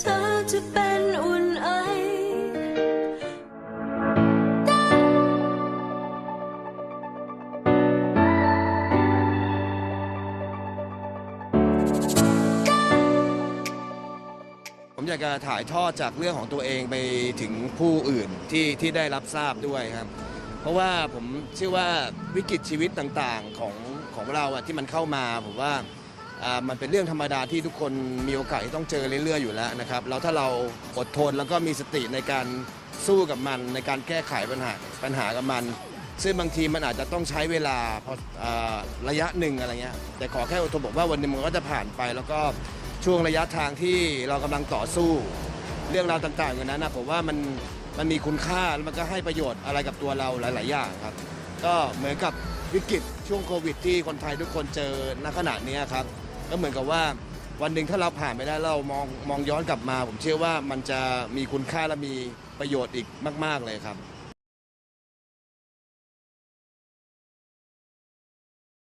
เธอจะเป็นอุ่นไอผมอยากจะถ่ายทอดจากเรื่องของตัวเองไปถึงผู้อื่นที่ที่ได้รับทราบด้วยครับ เพราะว่าผมเชื่อว่าวิกฤตชีวิตต่างๆของของเราอะที่มันเข้ามาผมว่าอ่า มันเป็นเรื่องธรรมดาที่ทุกคนมีโอกาสที่ต้องเจอเรื่อยๆอยู่แล้วนะครับแล้วถ้าเราอดทนแล้วก็มีสติในการสู้กับมัน ในการแก้ไขปัญหาปัญหากับมัน ซึ่งบางทีมันอาจจะต้องใช้เวลาพออระยะหนึ่งอะไรเงี้ยแต่ขอแค่อดทนบอกว่าวันหนึงมันก็จะผ่านไป แล้วก็ช่วงระยะทางที่เรากำลังต่อสู้ เรื่องราวต่างๆอย่างนั้นนะผมว่ามันมันมีคุณค่าแล้วมันก็ให้ประโยชน์อะไรกับตัวเราหลาย ๆ อย่างครับ ก็เหมือนกับวิกฤตช่วงโควิดที่คนไทยทุกคนเจอณขณะนี้ครับ ก็เหมือนกับว่าวันหนึ่งถ้าเราผ่านไปได้เรามองมองย้อนกลับมา ผมเชื่อว่ามันจะมีคุณค่าและมีประโยชน์อีกมาก ๆเลยครับ